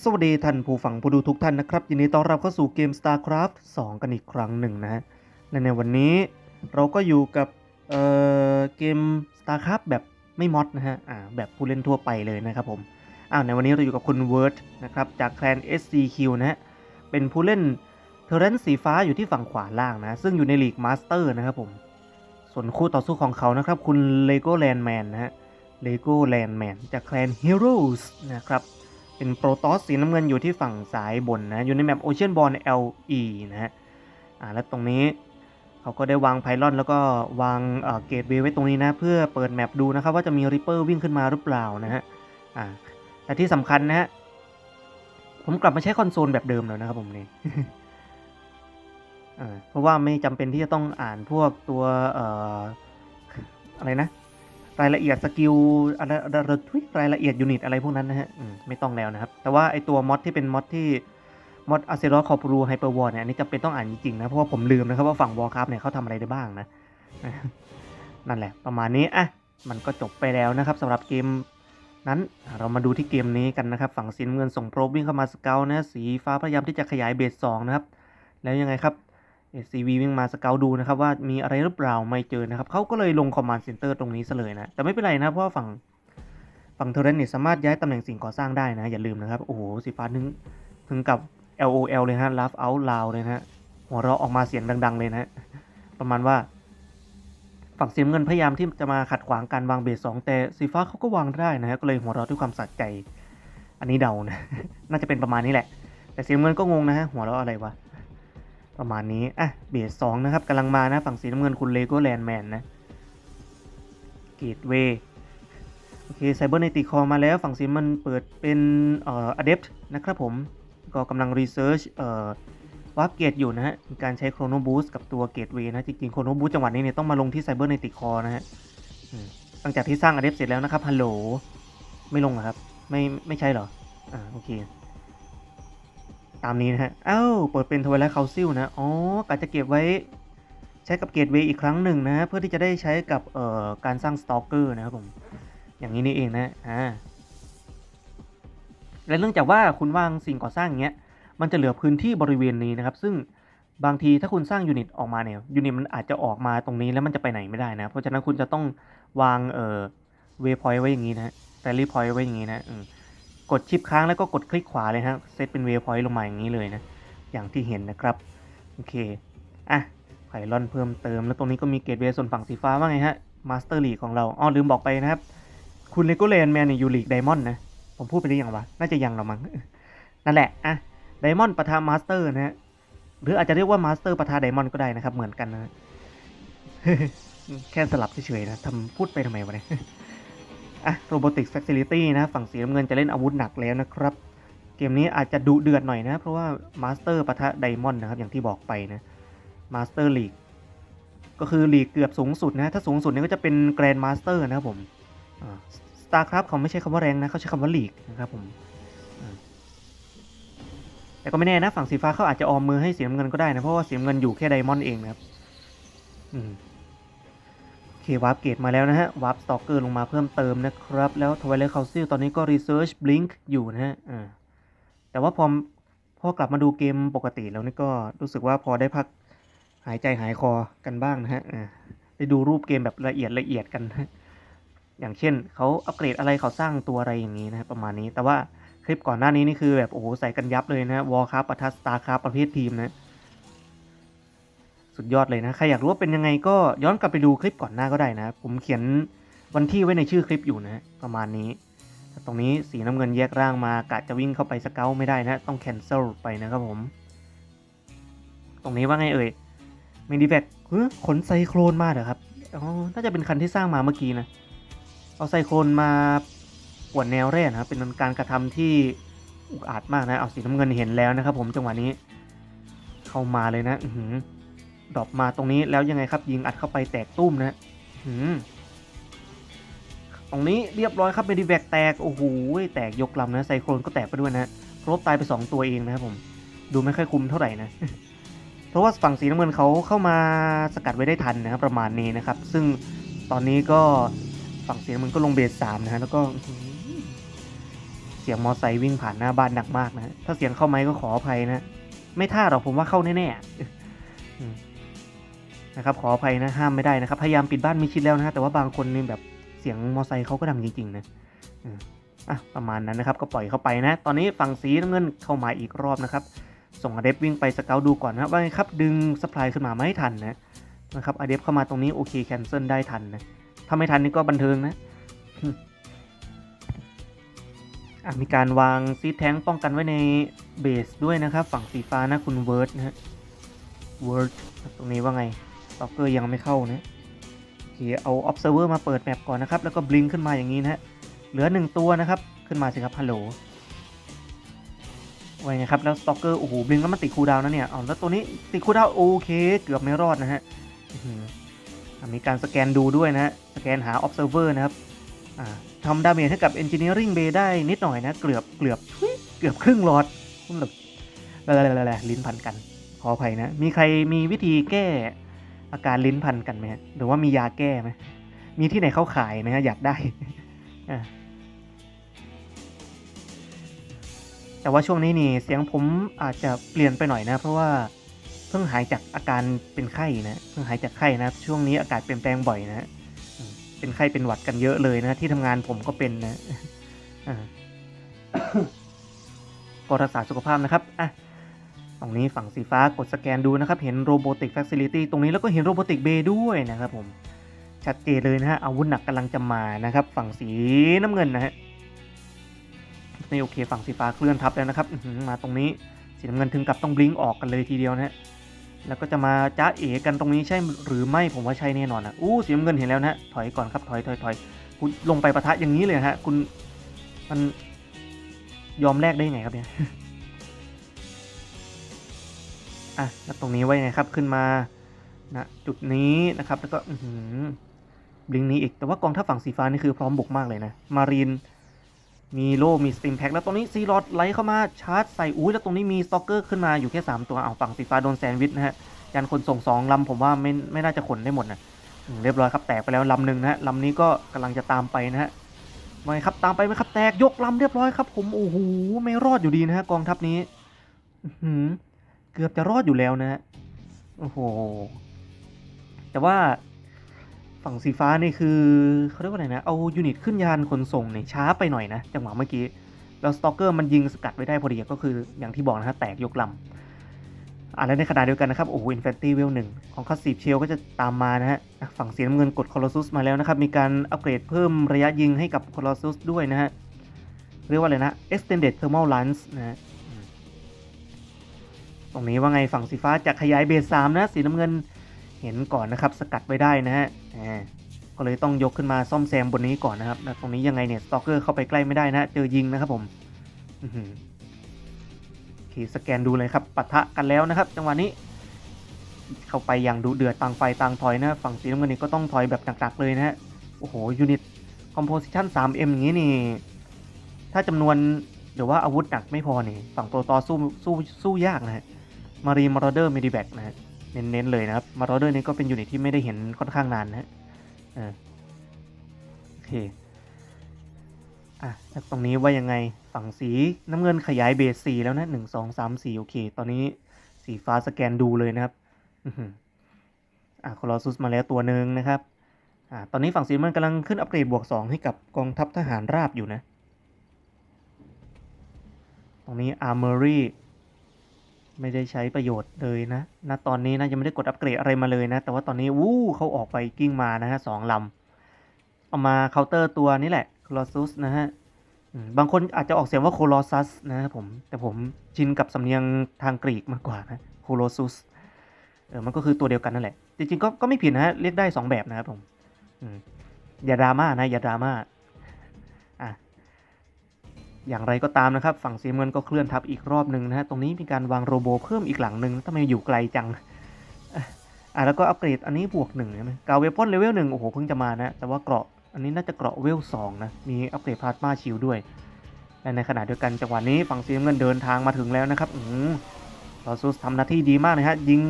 สวัสดีท่านผู้ฟังผู้ดูทุกท่านนะครับ ยินดีต้อนรับเข้าสู่เกม StarCraft 2 กันอีกครั้งหนึ่งนะฮะและในวันนี้เราก็อยู่กับเอ่อเกม StarCraft แบบไม่มอดนะฮะอ่าแบบผู้เล่นทั่วไปเลยนะครับผมอ้าวในวันนี้เราอยู่กับคุณเวิร์ดนะครับจากแคลน SCQ นะฮะเป็นผู้เล่นเทอร์เรนสีฟ้าอยู่ที่ฝั่งขวาล่างนะซึ่งอยู่ในลีกมาสเตอร์นะครับผมส่วนคู่ต่อสู้ของเขานะครับคุณเลโก้แลนด์แมนนะฮะเลโก้แลนด์แมนจากแคลน Heroes นะครับ เป็นโปรตอสสีน้ำเงินอยู่ที่ฝั่งซ้ายบนนะ อยู่ในแมป Ocean Ball LE นะฮะอ่าแล้วตรงนี้เขาก็ได้วางไพลอนแล้วก็วางเกตเวย์ไว้ตรงนี้นะ เพื่อเปิดแมปดูนะครับว่าจะมีริปเปอร์วิ่งขึ้นมาหรือเปล่านะฮะอ่าแต่ที่สำคัญนะฮะผมกลับมาใช้คอนโซลแบบเดิมแล้วนะครับผมนี่เพราะว่าไม่จำเป็นที่จะต้องอ่านพวกตัวอออะไรนะ รายละเอียดสกิลอะไรอะไรทุยรายละเอียดยูนิตอะไรพวกนั้นนะฮะอืมไม่ต้องแล้วนะครับ แต่ว่าไอตัวมอดที่เป็นมอดที่มอดอาเซรอคอปรูไฮเปอร์วอร์เนี่ยอันนี้จำเป็นต้องอ่านจริงๆนะ เพราะว่าผมลืมนะครับว่าฝั่งวอร์คราฟเนี่ยเขาทำอะไรได้บ้างนะ นั่นแหละ ประมาณนี้อะมันก็จบไปแล้วนะครับสำหรับเกมนั้นเรามาดูที่เกมนี้กันนะครับ ฝั่งสีน้ำเงินส่งโปรบวิ่งเข้ามาสเกลนะสีฟ้าพยายามที่จะขยายเบสสองนะครับ แล้วยังไงครับ SCV วิ่งมาสเกลดูนะครับว่ามีอะไรหรือเปล่าไม่เจอนะครับเขาก็เลยลงคอมมานด์เซ็นเตอร์ตรงนี้ซะเลยนะ แต่ไม่เป็นไรนะ เพราะฝั่งฝั่งเทเรนเนี่ยสามารถย้ายตำแหน่งสิ่งก่อสร้างได้นะ อย่าลืมนะครับ โอ้โห สีฟ้าถึงถึงกับ LOL เลยฮะ laugh out loud เลยนะฮะหัวเราะออกมาเสียงดัง ๆ เลยนะประมาณว่า ฝั่งเสีน้ำเงินพยายามที่จะมาขัดขวางการวางเบสสองแต่สีฟ้าเขาก็วางได้นะฮะก็เลยหัวเราะด้วยความสะใจ อันนี้เดานะน่าจะเป็นประมาณนี้แหละ แต่เสีน้ำเงินก็งงนะฮะหัวเราะอะไรวะ ประมาณนี้ อะ เบสสองนะครับกำลังมานะ ฝั่งสีน้ำเงินคุณเลโก้แลนด์แมนนะเกตเวย์โอเคไซเบอร์เนติคอมาแล้วฝั่งสีมันเปิดเป็นเอ่ออะเดปนะครับผม ก็กำลังรีเสิร์ชเอ่อวาร์ปเกตอยู่นะฮะการใช้โครโนบูสกับตัวเกตเวย์นะ จริงๆโครโนบูสจังหวะนี้เนี่ยต้องมาลงที่ไซเบอร์เนติคอนะฮะหลังจากที่สร้างอะเดปเสร็จแล้วนะครับฮัลโหลไม่ลงเหรอครับ ไม่ไม่ใช่เหรอ อ่าโอเค ตามนี้นะฮะ เอ้า เปิดเป็นทวายไลท์คาซิลนะ อ๋อกะจะเก็บไว้ใช้กับเกตเวย์อีกครั้งหนึ่งนะเพื่อที่จะได้ใช้กับเอ่อการสร้างสตอกเกอร์นะครับผม อย่างนี้นี่เองนะอ่าและเนื่องจากว่าคุณวางสิ่งก่อสร้างอย่างเงี้ย มันจะเหลือพื้นที่บริเวณนี้นะครับ ซึ่งบางทีถ้าคุณสร้างยูนิตออกมาเนี่ยยูนิตมันอาจจะออกมาตรงนี้แล้วมันจะไปไหนไม่ได้นะ เพราะฉะนั้นคุณจะต้องวางเอ่อเวพอยต์ไว้อย่างนี้นะแรลลี่พอยต์ไว้อย่างนี้นะอืม กดชิปค้างแล้วก็กดคลิกขวาเลยฮะเซตเป็นเวพอยต์ลงมาอย่างนี้เลยนะ อย่างที่เห็นนะครับ โอเค อะไพลอนเพิ่มเติม แล้วตรงนี้ก็มีเกตเวส่วนฝั่งสีฟ้าว่าไงฮะมาสเตอร์ลีกของเราอ๋อลืมบอกไปนะครับ คุณเลโกเลนแมนเนี่ยอยู่ลีกไดมอนด์นะ ผมพูดไปหรือยังวะ น่าจะยังหรอมั้ง นั่นแหละ อะไดมอนด์ประทะมาสเตอร์นะฮะ หรืออาจจะเรียกว่ามาสเตอร์ประทะไดมอนด์ก็ได้นะครับ เหมือนกันนะ แค่สลับเฉยๆนะทำพูดไปทำไมวะเนี่ย อะ Robotics Facility นะฝั่งสีน้ำเงินจะเล่นอาวุธหนักแล้วนะครับ เกมนี้อาจจะดุเดือดหน่อยนะ เพราะว่า Master ปะทะ Diamond นะครับ อย่างที่บอกไปนะ Master League ก็คือลีกเกือบสูงสุดนะ ถ้าสูงสุดเนี่ยก็จะเป็น Grand Master นะครับผมอ่า StarCraft เขาไม่ใช้คำว่าแรงนะ เขาใช้คำว่าลีกนะครับผม แต่ก็ไม่แน่นะ ฝั่งสีฟ้าเขาอาจจะออมมือให้สีน้ำเงินก็ได้นะ เพราะว่าสีน้ำเงินอยู่แค่ Diamond เองนะครับอืม เควาร์ปเกตมาแล้วนะฮะวาร์ปสตอกเกอร์ลงมาเพิ่มเติมนะครับ แล้วทวายไลท์คาซิลตอนนี้ก็รีเสิร์ชบลิงค์อยู่นะฮะแต่ว่าพอพอกลับมาดูเกมปกติแล้วนี่ก็รู้สึกว่าพอได้พักหายใจหายคอกันบ้างนะฮะได้ดูรูปเกมแบบละเอียดละเอียดกันนะอย่างเช่นเขาอัปเกรดอะไรเขาสร้างตัวอะไรอย่างนี้นะประมาณนี้ แต่ว่าคลิปก่อนหน้านี้นี่คือแบบโอ้โหใส่กันยับเลยนะวอลคราฟปะทสตาร์คราฟประเภททีมนะ สุดยอดเลยนะ ใครอยากรู้ว่าเป็นยังไงก็ย้อนกลับไปดูคลิปก่อนหน้าก็ได้นะ ผมเขียนวันที่ไว้ในชื่อคลิปอยู่นะประมาณนี้ ตรงนี้สีน้ำเงินแยกร่างมากะจะวิ่งเข้าไปสเกลไม่ได้นะ ต้องแคนเซิลไปนะครับผม ตรงนี้ว่าไงเอ่ยเมินิแบกขนไซโครนมาเหรอครับอ๋อน่าจะเป็นคันที่สร้างมาเมื่อกี้นะ เอาไซโครนมาปวดแนวแร่นะครับ เป็นการกระทำที่อุกอาจมากนะ เอาสีน้ำเงินเห็นแล้วนะครับ ผมจังหวะนี้ เข้ามาเลยนะ อือหือ ดรอปมาตรงนี้แล้วยังไงครับ ยิงอัดเข้าไปแตกตุ้มนะหืมตรงนี้เรียบร้อยครับเมดิแบกแตก โอ้โหแตกยกลำนะไซโครนก็แตกไปด้วยนะครบตายไป 2 ตัวเองนะครับผม ดูไม่ค่อยคุ้มเท่าไหร่นะ เพราะว่าฝั่งสีน้ำเงินเขาเข้ามาสกัดไว้ได้ทันนะครับประมาณนี้นะครับ ซึ่งตอนนี้ก็ฝั่งสีน้ำเงินก็ลงเบสสามนะฮะแล้วก็เสียงมอไซค์วิ่งผ่านหน้าบ้านหนักมากนะ ถ้าเสียงเข้าไหมก็ขออภัยนะ ไม่ท่าหรอกผมว่าเข้าแน่ๆ นะครับขออภัยนะห้ามไม่ได้นะครับพยายามปิดบ้านมิดชิดแล้วนะฮะแต่ว่าบางคนนี่แบบเสียงมอไซค์เขาก็ดังจริงๆนะอะประมาณนั้นนะครับก็ปล่อยเข้าไปนะ ตอนนี้ฝั่งสีน้ำเงินเข้ามาอีกรอบนะครับ ส่งอเดฟวิ่งไปสเกลดูก่อนนะว่าไงครับดึงสปายขึ้นมาไม่ทันนะนะครับอเดฟเข้ามาตรงนี้โอเคแคนเซิลได้ทันนะถ้าไม่ทันนี่ก็บันเทิงนะอะมีการวางซีแทงป้องกันไว้ในเบสด้วยนะครับ ฝั่งสีฟ้านะคุณเวิร์ดนะฮะเวิร์ดตรงนี้ว่าไง สต็อกเกอร์ยังไม่เข้านะโอเคเอา observer มาเปิดแมปก่อนนะครับ แล้วก็บลิงขึ้นมาอย่างนี้นะฮะเหลือหนึ่งตัวนะครับ ขึ้นมาสิครับฮัลโหลว่าไงครับ แล้วสต็อกเกอร์โอ้โหบลิงแล้วมันติดคูดาวน์นะเนี่ยเอาแล้วตัวนี้ติดคูดาวน์โอเค เกือบไม่รอดนะฮะมีการสแกนดูด้วยนะฮะสแกนหา observer นะครับทำดาเมจให้กับ Engineering Bay ได้นิดหน่อยนะ เกือบเกือบเกือบครึ่งหลอดคุณแบบอะไรๆๆลิ้นพันกันขออภัยนะ มีใครมีวิธีแก้ อาการลิ้นพันกันไหมหรือว่ามียาแก้ไหมมีที่ไหนเข้าขายไหมฮะอยากได้แต่ว่าช่วงนี้นี่เสียงผมอาจจะเปลี่ยนไปหน่อยนะ เพราะว่าเพิ่งหายจากอาการเป็นไข้นะเพิ่งหายจากไข้นะช่วงนี้อากาศเปลี่ยนแปลงบ่อยนะเป็นไข้เป็นหวัดกันเยอะเลยนะที่ทำงานผมก็เป็นนะก็รักษาสุขภาพนะครับอะ ตรงนี้ฝั่งสีฟ้ากดสแกนดูนะครับ เห็นโรบอติก f ฟ c ซิลิตี้ตรงนี้แล้วก็เห็นโรบอติกเบย์ด้วยนะครับผม ชัดเจนเลยนะฮะ อาวุธหนักกำลังจะมานะครับ ฝั่งสีน้ำเงินนะฮะนี่โอเค ฝั่งสีฟ้าเคลื่อนทับแล้วนะครับมาตรงนี้สีน้ำเงินถึงกับต้องบลิงก์ออกกันเลยทีเดียวนะฮะแล้วก็จะมาจ้าเอ๋กันตรงนี้ใช่หรือไม่ผมว่าใช่แน่นอนนะอู้สีน้ำเงินเห็นแล้วนะฮะถอยก่อนครับถอยถอยถอยคุณลงไปประทะอย่างนี้เลยฮะคุณมันยอมแลกได้ยังไงครับเนี่ย อะแล้วตรงนี้ไว้ยังไงครับขึ้นมานะจุดนี้นะครับแล้วก็อืบลิงนี้อีกแต่ว่ากองทัพฝั่งสีฟ้านี่คือพร้อมบุกมากเลยนะ มารีนมีโล่มีสติมแพ็กแล้วตรงนี้ซีรอดไลท์เข้ามาชาร์จใส่อุ้ยแล้วตรงนี้มีสตอกเกอร์ขึ้นมาอยู่แค่ 3 ตัวเอาฝั่งสีฟ้าโดนแซนวิชนะฮะยานขนส่งสองลำผมว่าไม่ไม่น่าจะขนได้หมดนะเรียบร้อยครับแตกไปแล้วลำหนึ่งนะฮะลำนี้ก็กำลังจะตามไปนะฮะไม่ครับตามไปไหมครับแตกยกลำเรียบร้อยครับ ผมโอ้โหไม่รอดอยู่ดีนะฮะกองทัพนี้ อื เกือบจะรอดอยู่แล้วนะฮะโอ้โห แต่ว่าฝั่งสีฟ้านี่คือเขาเรียกว่าอะไรนะ เอายูนิตขึ้นยานขนส่งเนี่ยช้าไปหน่อยนะจังหวะเมื่อกี้ แล้วสตอกเกอร์มันยิงสกัดไว้ได้พอดีก็คืออย่างที่บอกนะฮะแตกยกลำอะแล้วในขณะเดียวกันนะครับ โอ้โหอินฟินิตี้เวลหนึ่งของคัสซีเชลก็จะตามมานะฮะฝั่งสีน้ำเงินกดคอร์ซุสมาแล้วนะครับ มีการอัปเกรดเพิ่มระยะยิงให้กับคอร์ซุสด้วยนะฮะเรียกว่าอะไรนะ extended thermal lance นะฮะ ตรงนี้ว่าไงฝั่งสีฟ้าจะขยายเบสสามนะสีน้ำเงินเห็นก่อนนะครับสกัดไว้ได้นะฮะก็เลยต้องยกขึ้นมาซ่อมแซมบนนี้ก่อนนะครับแล้วตรงนี้ยังไงเนี่ยสตอกเกอร์เข้าไปใกล้ไม่ได้นะฮะเจอยิงนะครับผมอื้อหือโอเคสแกนดูเลยครับปะทะกันแล้วนะครับ จังหวะนี้ เข้าไปอย่างดุเดือดต่างไฟต่างถอยนะ ฝั่งสีน้ำเงินนี่ก็ต้องถอยแบบหนักๆเลยนะฮะโอ้โหยูนิตคอมโพสิชัน 3M อย่างนี้นี่ ถ้าจำนวนหรือว่าอาวุธหนักไม่พอนี่ ฝั่งโปรตอสู้สู้สู้ยากนะฮะ มารีมารเดอร์มิดิแบกนะฮะเน้นๆเลยนะครับมารอเดอร์นี่ก็เป็นยูนิตที่ไม่ได้เห็นค่อนข้างนานนะฮะโอเคอะแล้วตรงนี้ว่ายังไงฝั่งสีน้ำเงินขยายเบสสีแล้วนะหนึ่งสองสามสี่โอเค ตอนนี้สีฟ้าสแกนดูเลยนะครับอะคอลอซุสมาแล้วตัวหนึ่งนะครับอ่าตอนนี้ฝั่งสีน้ำเงินกำลังขึ้นอัปเกรดบวกสองให้กับกองทัพทหารราบอยู่นะ ตรงนี้ Armory ไม่ได้ใช้ประโยชน์เลยนะณตอนนี้นะยังไม่ได้กดอัปเกรดอะไรมาเลยนะ แต่ว่าตอนนี้วู้เขาออกไปกิ้งมานะฮะสองลำเอามาเคาน์เตอร์ตัวนี้แหละ Colossus นะฮะบางคนอาจจะออกเสียงว่า Colossus นะครับผม แต่ผมชินกับสำเนียงทางกรีกมากกว่านะ Colossus เออมันก็คือตัวเดียวกันนั่นแหละ จริงๆก็ก็ไม่ผิดนะฮะเรียกได้สองแบบนะครับผมอย่าดราม่านะอย่าดราม่า อย่างไรก็ตามนะครับ ฝั่งสีเงินก็เคลื่อนทับอีกรอบหนึ่งนะฮะตรงนี้มีการวางโรโบเพิ่มอีกหลังหนึ่งทำไมอยู่ไกลจังอะแล้วก็อัปเกรดอันนี้บวกหนึ่งใช่ไหมกาเวปอนเลเวลหนึ่งโอ้โหเพิ่งจะมานะแต่ว่าเกราะอันนี้น่าจะเกราะเวลสองนะมีอัปเกรดพลาสมาชิลด้วยและในขณะเดียวกันจังหวะนี้ฝั่งสีเงินเดินทางมาถึงแล้วนะครับอืมลอซูสทำหน้าที่ดีมากเลยฮะยิง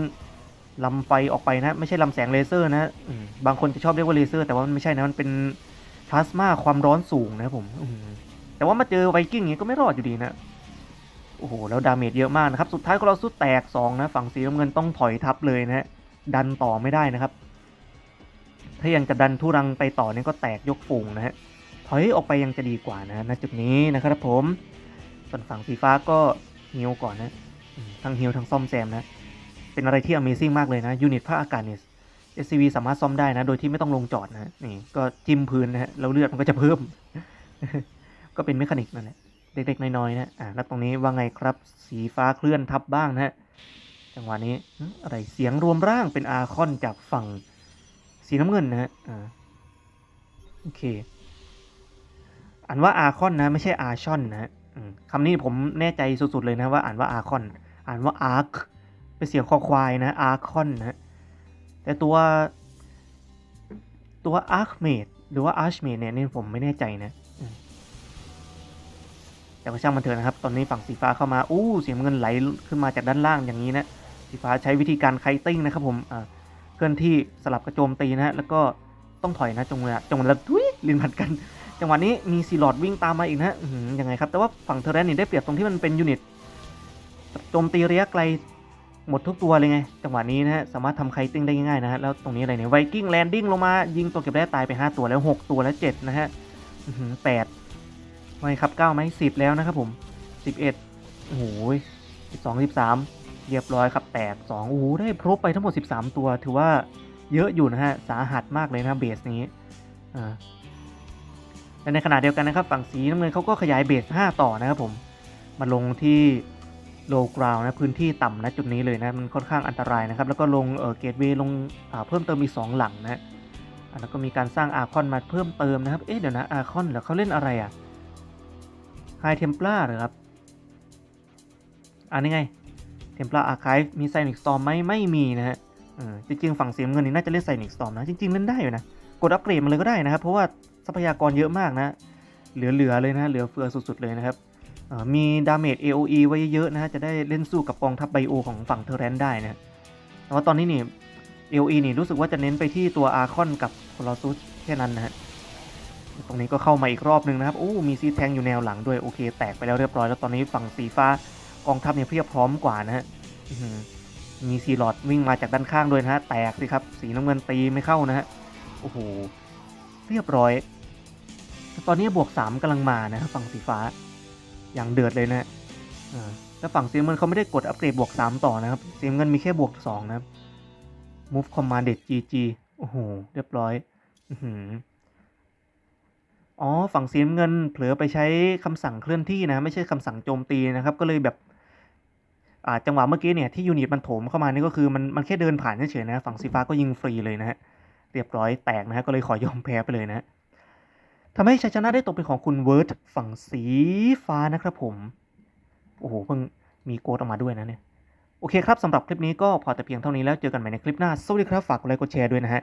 ลำไฟออกไปนะไม่ใช่ลำแสงเลเซอร์นะบางคนจะชอบเรียกว่าเลเซอร์ แต่ว่ามันไม่ใช่นะมันเป็นพลาสมาความร้อนสูงนะครับผม แต่ว่ามาเจอไวกิ้งอย่างนี้ก็ไม่รอดอยู่ดีนะโอ้โหแล้วดาเมจเยอะมากนะครับ สุดท้ายก็เราสุดแตก2นะฝั่งสีน้ำเงินต้องถอยทับเลยนะฮะดันต่อไม่ได้นะครับ ถ้ายังจะดันทุรังไปต่อเนี่ยก็แตกยกฝูงนะฮะถอยออกไปยังจะดีกว่านะณจุดนี้นะครับผมส่วนฝั่งสีฟ้าก็ฮิวก่อนนะทั้งฮิวทั้งซ่อมแซมนะ เป็นอะไรที่ Amazing มากเลยนะยูนิตภาคอากาศเนี่ย SCV สามารถซ่อมได้นะ โดยที่ไม่ต้องลงจอดนะนี่ก็จิ้มพื้นนะฮะแล้วเลือดมันก็จะเพิ่ม ก็เป็นเมคานิกนั่นแหละเล็กๆน้อยๆนะอ่าแล้วตรงนี้ว่าไงครับ สีฟ้าเคลื่อนทับบ้างนะฮะจังหวะนี้อะไรเสียงรวมร่างเป็นอาคอนจากฝั่งสีน้ำเงินนะฮะอ่าโอเค อ่านว่าอาคอนนะ ไม่ใช่อาชอนนะฮะคำนี้ผมแน่ใจสุดๆเลยนะว่าอ่านว่าอาคอน อ่านว่าอาร์คเป็นเสียงคอควายนะอาร์คอนนะแต่ตัวตัวอาร์คเมดหรือว่าอาร์ชเมดเนี่ยนี่ผมไม่แน่ใจนะ แต่ก็ช่างมันเถอะนะครับ ตอนนี้ฝั่งสีฟ้าเข้ามา อู้เสียงเงินไหลขึ้นมาจากด้านล่างอย่างนี้นะ สีฟ้าใช้วิธีการไคติ้งนะครับผมเคลื่อนที่สลับกระโจมตีนะฮะ แล้วก็ต้องถอยนะจงเวลาจงเวลาทุยลินพัดกัน จังหวะนี้มีซีลอดวิ่งตามมาอีกนะยังไงครับ แต่ว่าฝั่งเทอร์เรนนี่ได้เปรียบตรงที่มันเป็นยูนิตโจมตีระยะไกลหมดทุกตัวเลยไง จังหวะนี้นะฮะ สามารถทำไคติ้งได้ง่ายๆนะฮะ แล้วตรงนี้อะไรเนี่ยไวกิ้งแลนดิ้งลงมา ยิงตัวเก็บแร่ตายไป 5 ตัวแล้ว 6 ตัวแล้ว 7 นะฮะแปด ไม่ครับ9ไหม10แล้วนะครับผม11โอ้โห12 13เรียบร้อยครับแตก2โอ้โหได้ครบไปทั้งหมด13ตัว ถือว่าเยอะอยู่นะฮะสาหัสมากเลยนะเบสนี้อ่าและในขณะเดียวกันนะครับ ฝั่งสีน้ำเงินเขาก็ขยายเบส 5 ต่อนะครับผม มาลงที่โลกราวนะพื้นที่ต่ำนะจุดนี้เลยนะ มันค่อนข้างอันตรายนะครับ แล้วก็ลงเออเกตเวย์ลงเพิ่มเติมอีก 2 หลังนะแล้วก็มีการสร้างอาคอนมาเพิ่มเติมนะครับ เอ๊ะเดี๋ยวนะอาคอนเหรอเขาเล่นอะไรอะ ไฮเทม p ล a r เหรอครับอันนี้ไงเทม p ล a r อาร์ค v e มีไซนิกสตอมไหมไม่มีนะฮะเออจริงๆฝั่งสีน้ำเงินนี่น่าจะเล่นไซนิกสตอมนะ จริงๆเล่นได้อยู่นะ กดอัปเกรดมันเลยก็ได้นะครับ เพราะว่าทรัพยากรเยอะมากนะ เหลือๆเลยนะเหลือเฟือสุดๆเลยนะครับมีดาเมจ AOE ไว้เยอะๆนะจะได้เล่นสู้กับกองทัพไบโอของฝั่งเทอร์แรนได้นะแต่ว่าตอนนี้นี่ AOE นี่รู้สึกว่าจะเน้นไปที่ตัวอาร์คอนกับโคลอซุสแค่นั้นนะฮะ รงนี้ก็เข้ามาอีกรอบหนึ่งนะครับโอ้มีซีแทงอยู่แนวหลังด้วยโอเค แตกไปแล้วเรียบร้อยแล้วตอนนี้ฝั่งสีฟ้ากองทัพเนี่ยเพียบพร้อมกว่านะฮะมีซีหลอดวิ่งมาจากด้านข้างด้วยนะฮะแตกสิครับสีน้ำเงินตีไม่เข้านะฮะโอ้โหเรียบร้อย ตอนนี้บวก3กำลังมานะครับฝั่งสีฟ้า อย่างเดือดเลยนะอ่าแล้วฝั่งสีน้ำเงินเขาไม่ได้กดอัปเกรดบวก3ต่อนะครับสีน้ำเงินมีแค่บวก2นะครับ move commanded GG โอ้โหเรียบร้อย อื อ๋อ ฝั่งสีน้ำเงินเผลอไปใช้คำสั่งเคลื่อนที่นะ ไม่ใช่คำสั่งโจมตีนะครับ ก็เลยแบบอ่าจังหวะเมื่อกี้เนี่ยที่ยูนิตมันโถมเข้ามานี่ก็คือมันมันแค่เดินผ่านเฉยๆนะ ฝั่งสีฟ้าก็ยิงฟรีเลยนะฮะ เรียบร้อยแตกนะฮะ ก็เลยขอยอมแพ้ไปเลยนะฮะทำให้ชัยชนะได้ตกเป็นของคุณเวิร์ดฝั่งสีฟ้านะครับผม โอ้โห เพิ่งมีโกดออกมาด้วยนะเนี่ย โอเคครับสำหรับคลิปนี้ก็พอแต่เพียงเท่านี้แล้วเจอกันใหม่ในคลิปหน้า สวัสดีครับ ฝากกดไลค์กดแชร์ด้วยนะฮะ